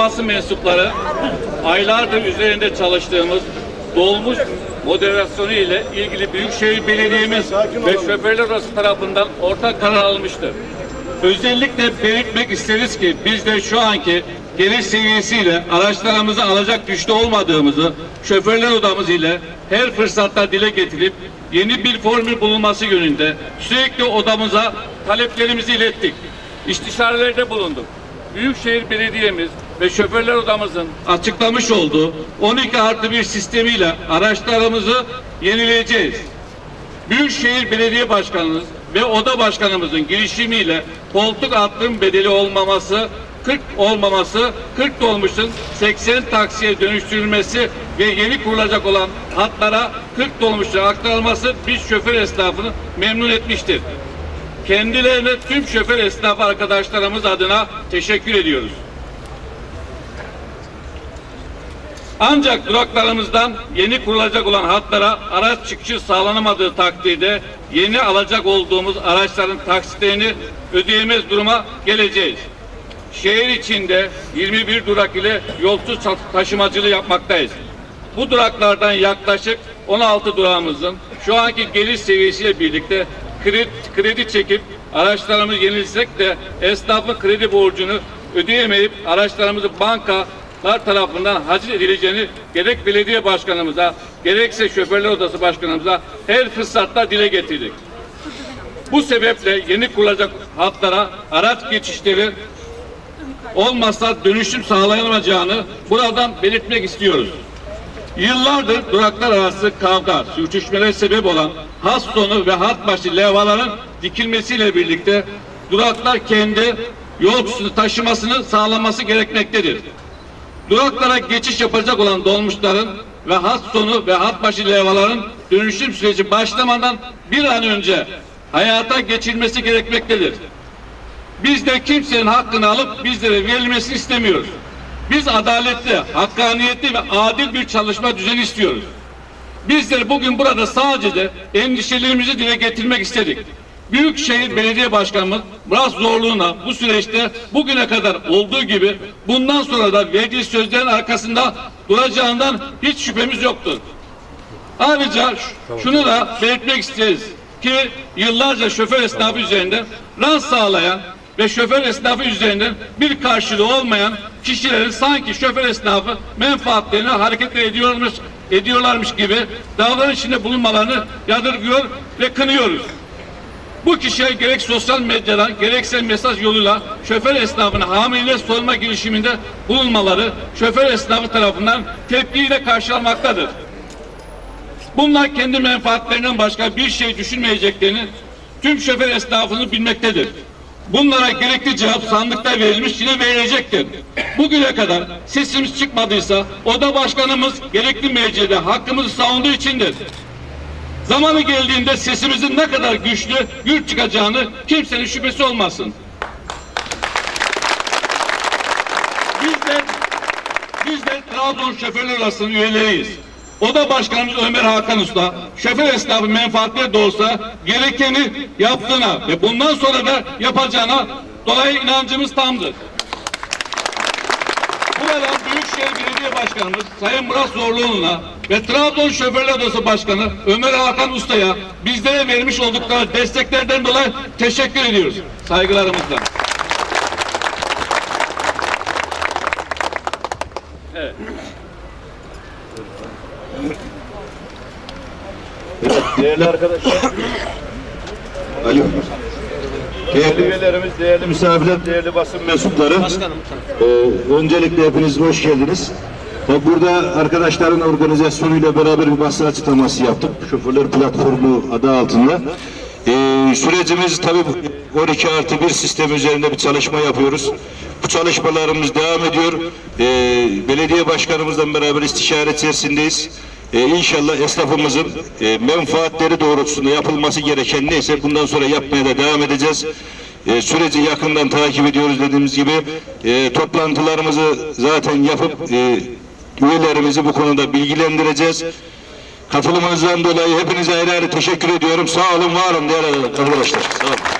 basın mensupları aylardır üzerinde çalıştığımız dolmuş moderasyonu ile ilgili Büyükşehir Belediye'miz ve şoförler odası tarafından ortak karar almıştır. Özellikle belirtmek isteriz ki biz de şu anki gelir seviyesiyle araçlarımızı alacak güçte olmadığımızı şoförler odamız ile her fırsatta dile getirip yeni bir formül bulunması yönünde sürekli odamıza taleplerimizi ilettik. İstişarelerde bulunduk. Büyükşehir Belediye'miz ve şoförler odamızın açıklamış olduğu 12 artı 1 sistemiyle araçlarımızı yenileyeceğiz. Büyükşehir Belediye Başkanımız ve Oda Başkanımızın girişimiyle koltuk atlım bedeli olmaması 40 olmaması 40 dolmuşun 80 taksiye dönüştürülmesi ve yeni kurulacak olan hatlara 40 dolmuşa aktarılması biz şoför esnafını memnun etmiştir. Kendilerine tüm şoför esnafı arkadaşlarımız adına teşekkür ediyoruz. Ancak duraklarımızdan yeni kurulacak olan hatlara araç çıkışı sağlanamadığı takdirde yeni alacak olduğumuz araçların taksitlerini ödeyemez duruma geleceğiz. Şehir içinde 21 durak ile yolcu taşımacılığı yapmaktayız. Bu duraklardan yaklaşık 16 durağımızın şu anki gelir seviyesiyle birlikte kredi, kredi çekip araçlarımızı yenilsek de esnafın kredi borcunu ödeyemeyip araçlarımızı bankalar tarafından haciz edileceğini gerek belediye başkanımıza gerekse şoförler odası başkanımıza her fırsatta dile getirdik. Bu sebeple yeni kurulacak hatlara araç geçişleri olmazsa dönüşüm sağlanamayacağını buradan belirtmek istiyoruz. Yıllardır duraklar arası kavga, sürtüşmelere sebep olan has sonu ve hat başı levhaların dikilmesiyle birlikte duraklar kendi yolcusunu taşımasını sağlaması gerekmektedir. Duraklara geçiş yapacak olan dolmuşların ve hat sonu ve hat başı levhaların dönüşüm süreci başlamadan bir an önce hayata geçilmesi gerekmektedir. Biz de kimsenin hakkını alıp bizlere verilmesini istemiyoruz. Biz adaletli, hakkaniyetli ve adil bir çalışma düzeni istiyoruz. Bizler bugün burada sadece endişelerimizi dile getirmek istedik. Büyükşehir Belediye Başkanımız Murat Zorluğuna bu süreçte bugüne kadar olduğu gibi bundan sonra da verdiği sözlerin arkasında duracağından hiç şüphemiz yoktur. Ayrıca şunu da belirtmek isteriz ki yıllarca şoför esnafı üzerinde rant sağlayan ve şoför esnafı üzerinden bir karşılığı olmayan kişilerin sanki şoför esnafı menfaatlerini hareket ediyormuş, ediyorlarmış gibi davranış içinde bulunmalarını yadırgıyor ve kınıyoruz. Bu kişiye gerek sosyal medyadan gerekse mesaj yoluyla şoför esnafına hamileyle sorma girişiminde bulunmaları şoför esnafı tarafından tepkiyle karşılanmaktadır. Bunlar kendi menfaatlerinden başka bir şey düşünmeyeceklerini tüm şoför esnafını bilmektedir. Bunlara gerekli cevap sandıkta verilmiş yine verilecektir. Bugüne kadar sesimiz çıkmadıysa oda başkanımız gerekli mercide hakkımızı savunduğu içindir. Zamanı geldiğinde sesimizin ne kadar güçlü, gür çıkacağını kimsenin şüphesi olmasın. Biz de, biz de Trabzon Şoförler Odası'nın üyeleriyiz. Oda Başkanımız Ömer Hakan Usta, şoför esnafı menfaatleri de olsa gerekeni yaptığına ve bundan sonra da yapacağına dolayı inancımız tamdır. Burada Büyükşehir Belediye Başkanımız Sayın Murat Zorluoğlu'na ve Trabzon Şoförler Odası Başkanı Ömer Hakan Usta'ya bizlere vermiş oldukları desteklerden dolayı teşekkür ediyoruz. Saygılarımızla. Evet. Değerli arkadaşlar, Alo. Değerli üyelerimiz, değerli misafirler, değerli basın mensupları. Ee, öncelikle hepiniz hoş geldiniz. Tabi burada arkadaşların organizasyonuyla beraber bir basın açıklaması yaptık. Şoförler platformu adı altında. Ee, sürecimiz tabi 12 artı 1 sistem üzerinde bir çalışma yapıyoruz. Bu çalışmalarımız devam ediyor. Ee, belediye başkanımızla beraber istişare içerisindeyiz. Ee, inşallah esnafımızın e, menfaatleri doğrultusunda yapılması gereken neyse bundan sonra yapmaya da devam edeceğiz. Ee, süreci yakından takip ediyoruz dediğimiz gibi e, toplantılarımızı zaten yapıp e, üyelerimizi bu konuda bilgilendireceğiz. Katılımınızdan dolayı hepinize ayrı ayrı teşekkür ediyorum. Sağ olun, var olun değerli arkadaşlar. Sağ olun.